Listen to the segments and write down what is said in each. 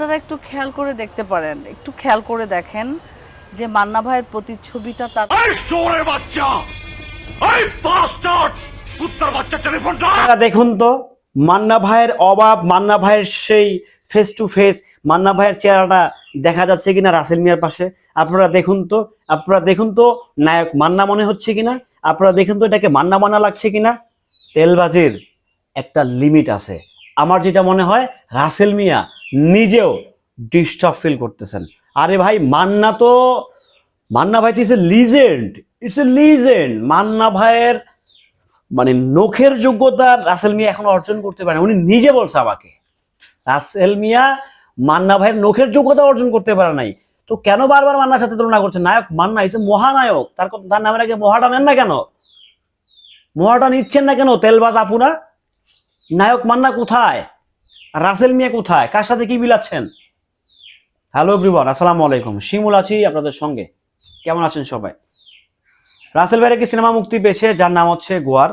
আপনারা একটু খেয়াল করে দেখতে পারেন একটু খেয়াল করে দেখেন যে মান্না ভাইয়ের প্রতিচ্ছবিটা তার দেখুন তো মান্না ভাইয়ের অভাব মান্না ভাইয়ের সেই ফেস টু ফেস মান্না ভাইয়ের চেহারাটা দেখা যাচ্ছে কিনা রাসেল মিয়ার পাশে? আপনারা দেখুন তো আপনারা দেখুন তো নায়ক মান্না মনে হচ্ছে কিনা? আপনারা দেখুন তো এটাকে মান্না মান্না লাগছে কিনা? তেলবাজির একটা লিমিট আছে। আমার যেটা মনে হয় রাসেল মিয়া নিজেও ডিস্টার্ব ফিল করতেছেন। আরে ভাই, মান্না তো, মান্না ভাই it's a legend it's a legend Manna ভাইয়ের মানে নখের যোগ্যতা রাসেল মিয়া এখন অর্জন করতে পারে উনি নিজে বলছে আমাকে। রাসেল মিয়া মান্না ভাইয়ের নখের যোগ্যতা অর্জন করতে পারে নাই। তো কেন বারবার মান্নার সাথে তুলনা করছে? নায়ক, মান্না ইসে মহানায়ক। তার তার নামের আগে মহাটা নেন না কেন? মহাটা নিচ্ছেন না কেন? তেলবাজ আপুরা নায়ক, মান্না কোথায়? রাসেল মিয়া কোথায়? কার সাথে কি বিলাচ্ছেন হ্যালো এভরিওয়ান আসসালামু আলাইকুম। শিমুল আছি আপনাদের সঙ্গে। কেমন আছেন সবাই? রাসেল ভাইয়ের একটি সিনেমা মুক্তি পেয়েছে, যার নাম হচ্ছে গোয়ার।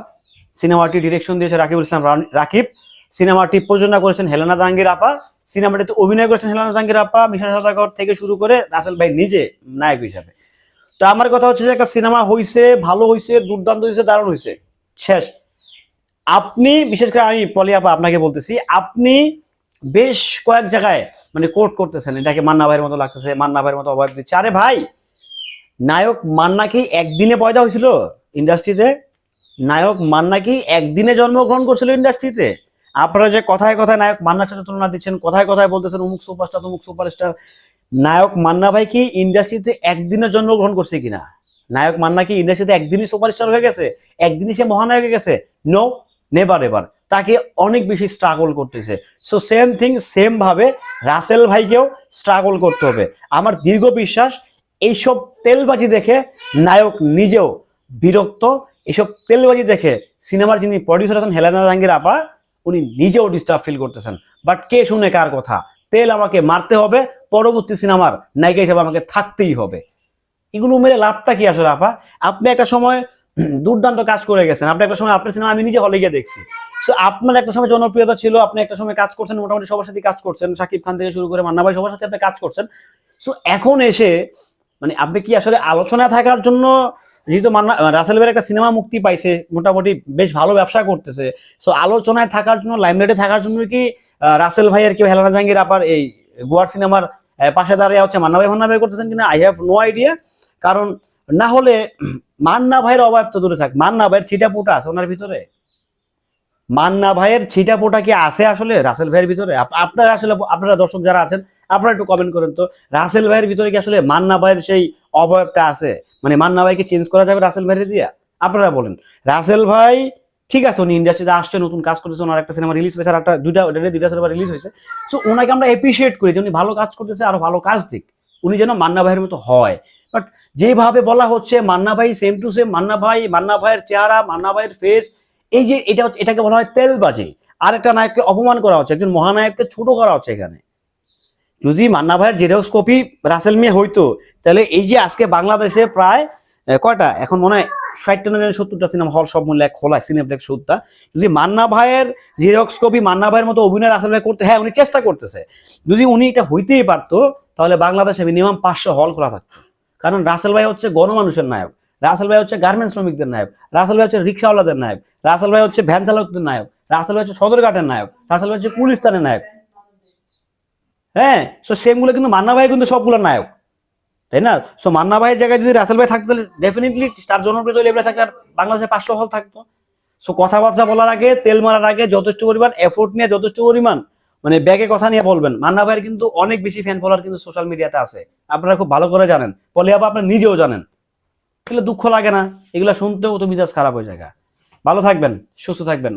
সিনেমাটি ডিরেকশন দিয়েছে রাকিবুল ইসলাম রাকিব। সিনেমাটি প্রযোজনা করেছেন হেলানা জাহাঙ্গীর আপা। সিনেমাটিতে অভিনয় করেছেন হেলানা জাহাঙ্গীর আপা। মিশন সদাগর থেকে শুরু করে রাসেল ভাই নিজে নায়ক হিসাবে। তো আমার কথা হচ্ছে যে একটা সিনেমা হইছে, ভালো হইছে, দুর্দান্ত হইছে, দারুণ হইছে। শেষ। আপনি, বিশেষ করে আমি, পলি আপা, আপনাকে বলতেছি, আপনি বেশ কয়েক জায়গায় মানে কোর্ট করতেছেন, এটাকে মান্না ভাইয়ের মতো লাগতেছে, মান্না ভাইয়ের মতো অভাব দিচ্ছে। আরে ভাই, নায়ক মান্না কি একদিনে পয়দা হয়েছিল ইন্ডাস্ট্রিতে? নায়ক মান্না কি একদিনে জন্মগ্রহণ করছিল ইন্ডাস্ট্রিতে? আপনারা যে কথায় কথায় নায়ক মান্নার সাথে তুলনা দিচ্ছেন, কথায় কথায় বলতেছেন, অমুক সুপারস্টার তমুক সুপারস্টার নায়ক মান্না ভাই কি ইন্ডাস্ট্রিতে একদিনে জন্মগ্রহণ করছে কিনা? নায়ক মান্না কি ইন্ডাস্ট্রিতে একদিনই সুপারস্টার হয়ে গেছে? একদিনই সে মহানায়ক হয়ে গেছে? নো নেভার এভার তাকে অনেক বেশি স্ট্রাগল করতেছে। সো সেম থিং সেম ভাবে রাসেল ভাইকেও স্ট্রাগল করতে হবে। আমার দীর্ঘ বিশ্বাস, এইসব তেলবাজি দেখে নায়ক নিজেও বিরক্ত। এসব তেলবাজি দেখে সিনেমার যিনি প্রডিউসার আছেন, হেলেনা জাহাঙ্গীর আপা, উনি নিজেও ডিস্টার্ব ফিল করতেছেন। বাট কে শুনে কার কথা? তেল আমাকে মারতে হবে, পরবর্তী সিনেমার নায়িকা হিসেবে আমাকে থাকতেই হবে। এগুলো মেরে লাভটা কি আসলে আপা? আপনি একটা সময় দুর্দান্ত কাজ করে গেছেন। আপনি একটা সময়, আপনার সিনেমা আমি নিজে হলে গিয়ে দেখছি। সো আপনার একটা সময় জনপ্রিয়তা ছিল, আপনি একটা সময় কাজ করছেন, মোটামুটি সবার সাথে কাজ করছেন। শাকিব খান থেকে শুরু করে মান্না ভাই সবার সাথে আপনি কাজ করছেন। সো এখন এসে মানে আপনি কি আসলে আলোচনায় থাকার জন্য যেহেতু মান্না রাসেল ভাইয়ের একটা সিনেমা মুক্তি পাইছে, মোটামুটি বেশ ভালো ব্যবসা করতেছে। সো আলোচনায় থাকার জন্য লাইমলাইটে থাকার জন্য কি রাসেল ভাইয়ের কি হেলানা জাহাঙ্গীর আপার এই গোয়ার সিনেমার পাশে দাঁড়িয়ে হচ্ছে মান্না ভাই মান্না ভাই করতেছেন কিনা? আই হ্যাভ নো আইডিয়া কারণ না হলে মান্না ভাইয়ের অভাব তো দূরে থাক। মান্না ভাইয়ের ছিটা পোটা আছে ওনার ভিতরে? মান্না ভাইয়ের ছিটা পোটা কি আছে আসলে রাসেল ভাইয়ের ভিতরে? আপ- আপনারা আসলে আপনারা দর্শক যারা আছেন, আপনারা একটু কমেন্ট করেন তো। রাসেল ভাইয়ের ভিতরে কি আসলে মান্না ভাইয়ের সেই অবয়বটা আছে? মানে মান্না ভাইকে চেঞ্জ করা যাবে রাসেল ভাইয়ের দিয়া? আপনারা বলেন। রাসেল ভাই, ঠিক আছে, উনি ইন্ডাস্ট্রিতে আসছে নতুন কাজ করতেছে, ওনার একটা সিনেমা রিলিজ হয়েছে, আর একটা, দুইটা দুইটা সিনেমা রিলিজ হয়েছে। সো ওনাকে আমরা এপ্রিসিয়েট করি যে উনি ভালো কাজ করতেছে, আরও ভালো কাজ দিক। উনি যেন মান্না ভাইয়ের মতো হয়। বাট যেভাবে বলা হচ্ছে, মান্না ভাই সেম টু সেম মান্না ভাই, মান্না ভাইয়ের চেহারা, মান্না ভাইয়ের ফেস এই যে এটা হচ্ছে, এটাকে বলা হয় তেলবাজি আর একটা নায়ককে অপমান করা হচ্ছে, একজন মহানায়ককে ছোট করা হচ্ছে এখানে। যদি মান্না ভাইয়ের জেরক্স কপি রাসেল মিয়া হইতো, তাহলে এই যে আজকে বাংলাদেশে প্রায় কয়টা? এখন মনে হয় ষাটটা না সত্তরটা সিনেমা হল সব মূল্য খোলা সিনেপ্লেক্স সত্তরটা। যদি মান্না ভাইয়ের জেরক্স কপি মান্না ভাইয়ের মতো অভিনয় রাসেল ভাই করতে হ্যাঁ উনি চেষ্টা করতেছে। যদি উনি এটা হইতেই পারতো, তাহলে বাংলাদেশে মিনিমাম পাঁচশো হল খোলা থাকতো। কারণ রাসেল ভাই হচ্ছে গণমানুষের নায়ক, রাসেল ভাই হচ্ছে গার্মেন্টস শ্রমিকদের নায়ক, রাসেল ভাই হচ্ছে রিক্সাওয়ালাদের নায়ক, রাসেল ভাই হচ্ছে ভ্যান চালকদের নায়ক, রাসেল ভাই হচ্ছে সদরঘাটের নায়ক, রাসেল ভাই হচ্ছে পুলিশস্তানের নায়ক। হ্যাঁ সো সেমগুলো কিন্তু মান্না ভাই কিন্তু সবগুলো নায়ক, তাই না? সো মান্না ভাইয়ের জায়গায় যদি রাসেল ভাই থাকতো ডেফিনেটলি তার জনপ্রিয় লেভেলে থাকতে আর বাংলাদেশে পাঁচশো হল থাকতো। সো কথাবার্তা বলার আগে, তেল মারার আগে যথেষ্ট পরিমাণ এফোর্ট নিয়ে, যথেষ্ট পরিমাণ মানে ব্যাগে কথা নিয়ে বলবেন। মান্না ভাইয়ের কিন্তু অনেক বেশি ফ্যান ফলোয়ার কিন্তু সোশ্যাল মিডিয়াতে আছে। আপনারা খুব ভালো করে জানেন। বলে আবার আপনার নিজেও জানেন। এগুলো দুঃখ লাগে না। এগুলো শুনতেও তো মিজাজ খারাপ হয়ে যায় ভালো থাকবেন, সুস্থ থাকবেন।